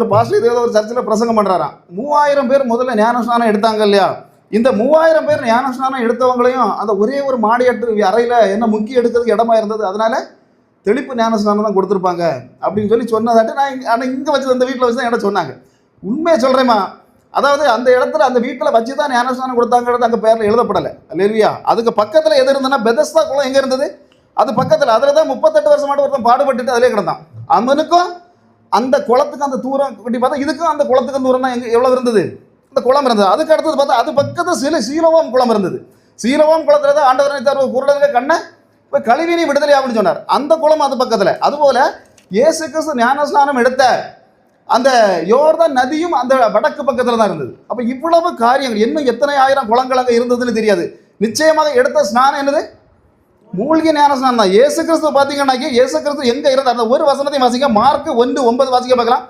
ஒரு பாஸ்டர் இதே ஒரு சர்ச்சில் பிரசங்கம் பண்ணுறாராம் மூவாயிரம் பேர் முதல்ல ஞானஸ்நானம் எடுத்தாங்க இல்லையா? இந்த மூவாயிரம் பேர் ஞானஸ்நானம் எடுத்தவங்களையும் அந்த ஒரே ஒரு மாடியாட்டு அறையில் என்ன முக்கி எடுக்கிறதுக்கு இடமா இருந்தது அதனால தெளிப்பு ஞானஸ்நானம் தான் கொடுத்துருப்பாங்க அப்படின்னு சொல்லி சொன்னதாட்டு நான் இங்க- ஆனால் இங்கே வச்சு அந்த வீட்டில் வச்சு தான் இடம் சொன்னாங்க. உண்மையை சொல்கிறேம்மா அதாவது அந்த இடத்துல அந்த வீட்டில் வச்சு தான் ஞானஸ்நானம் கொடுத்தாங்கிறது அங்கே பேரில் எழுதப்படலை. இல்லையா அதுக்கு பக்கத்தில் எது இருந்ததுன்னா பெதஸ்தா குளம் எங்கே இருந்தது? அது பக்கத்தில். அதில் தான் முப்பத்தெட்டு வருஷமாட்டு ஒருத்தன் பாடுபட்டுட்டு அதிலே கிடந்தான். அவனுக்கும் அந்த குளத்துக்கு அந்த தூரம் கட்டி பார்த்தா இதுக்கும் அந்த குளத்துக்கு தூரம் தான் எங்கே எவ்வளோ இருந்தது? அந்த குளம் இருந்தது. அதுக்கு அடுத்தது பார்த்தா அது பக்கத்தில் சில சீலவாம் குளம் இருந்தது. சீலவாம் குளத்தில் தான் ஆண்டவர் தருவ குரலில் கண்ணை இப்போ கழிவினி விடுதலை அப்படின்னு சொன்னார். அந்த குளம் அது பக்கத்தில். அதுபோல் இயேசு கிறிஸ்து ஞானஸ்நானம் எடுத்த அந்த யோர்தான் நதியும் அந்த வடக்கு பக்கத்தில் தான் இருந்தது. அப்போ இவ்வளவு காரியங்கள் இன்னும் எத்தனை ஆயிரம் குளங்கள் அங்கே இருந்ததுன்னு தெரியாது. நிச்சயமாக எடுத்த ஸ்நானம் என்னது? மூழ்கி நேரம் ஸ்நானம் தான். இயேசு கிறிஸ்து பார்த்தீங்கன்னாக்கி இயேசு கிறிஸ்து எங்கே இருந்தார்? அந்த ஒரு வசனத்தை வாசிக்க மார்க் ஒன்று ஒன்பது வாசிக்க பார்க்கலாம்.